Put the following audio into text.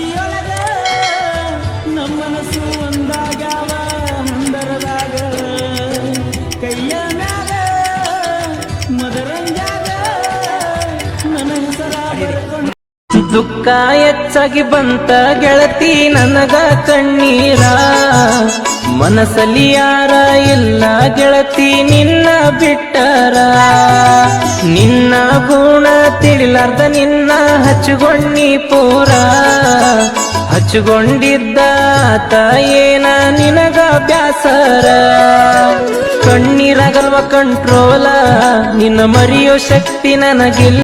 ಅಡಿಯೊಳಗ ನಮ್ಮ ಮನಸ್ಸು ಒಂದಾಗ್ಯಾವ ಮುಂದರದಾಗ ಕೈಯ ಮ್ಯಾಗ, ಮದರಂಜಾಗ, ನನ್ನ ಹೆಸರ ಬರ್ಕೊಂಡು ದುಃಖ ಹೆಚ್ಚಾಗಿ ಬಂತ ಗೆಳತಿ ನನಗ ಕಣ್ಣೀರ. ಮನಸ್ಸಲ್ಲಿ ಯಾರ ಇಲ್ಲ ಗೆಳತಿ ನಿನ್ನ ಬಿಟ್ಟರ. ನಿನ್ನ ಗುಣ ತಿಳಿಲಾರ್ದ ನಿನ್ನ ಹಚ್ಚುಗೊಂಡಿ ಪೂರ. ಹಚ್ಚುಗೊಂಡಿದ್ದ ತಾಯೇನ ನಿನಗ ಬ್ಯಾಸರ ಕಣ್ಣೀರಾಗಲ್ವ ಕಂಟ್ರೋಲ ನಿನ್ನ ಮರಿಯೋ ಶಕ್ತಿ ನನಗಿಲ್ಲ.